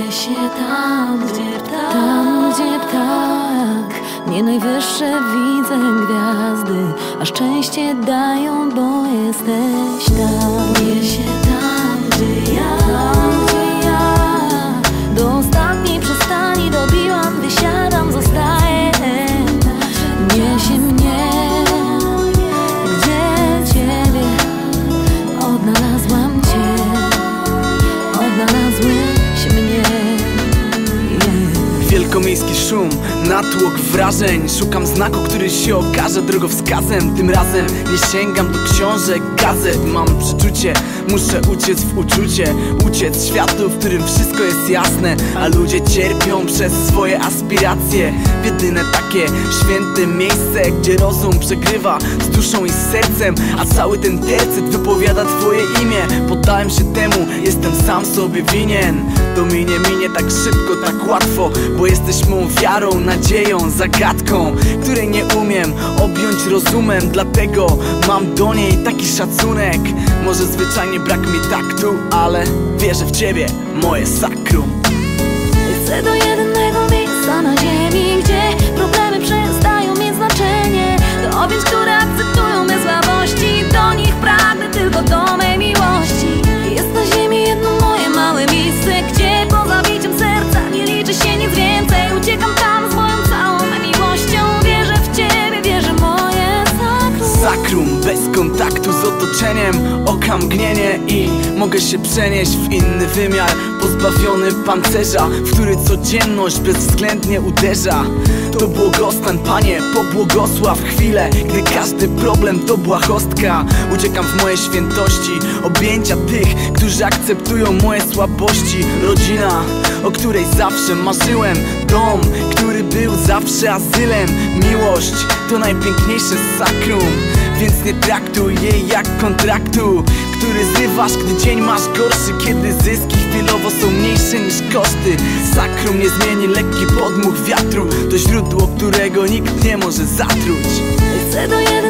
Niesie tam, gdzie ptak Tam, gdzie ptak. Nie najwyższe widzę gwiazdy A szczęście dają, bo jesteś tam. Niesie tam, gdzie ja Tam, gdzie ja. Do ostatniej przystani dobiłam Wysiadam, zostaję. Niesie mnie Gdzie ciebie. Odnalazłam cię. Odnalazłeś mnie Wielkomiejski szum, natłok wrażeń. Szukam znaku, który się okaże drogowskazem. Tym razem nie sięgam do książek, gazet. Mam przeczucie, muszę uciec w uczucie. Uciec światu, w którym wszystko jest jasne. A ludzie cierpią przez swoje aspiracje. W jedyne takie święte miejsce Gdzie rozum przegrywa z duszą i z sercem. A cały ten tercet wypowiada twoje imię. Poddałem się temu, jestem sam sobie winien. To minie, minie tak szybko, tak łatwo Bo jesteś mą wiarą, nadzieją, zagadką Której nie umiem objąć rozumem. Dlatego mam do niej taki szacunek. Może zwyczajnie brak mi taktu, ale wierzę w ciebie, moje sakrum. Chcę kontaktu z otoczeniem Oka mgnienie i mogę się przenieść w inny wymiar. Pozbawiony pancerza, w który codzienność bezwzględnie uderza. To błogostan, Panie, pobłogosław chwilę Gdy każdy problem to błahostka. Uciekam w moje świętości, objęcia tych, którzy akceptują moje słabości. Rodzina, o której zawsze marzyłem. Dom, który był zawsze azylem. Miłość to najpiękniejsze sakrum Więc nie traktuj jej jak kontraktu Który zrywasz, gdy dzień masz gorszy Kiedy zyski chwilowo są mniejsze niż koszty. Sakrum nie zmieni lekki podmuch wiatru To źródło, którego nikt nie może zatruć. Chcę do jedynego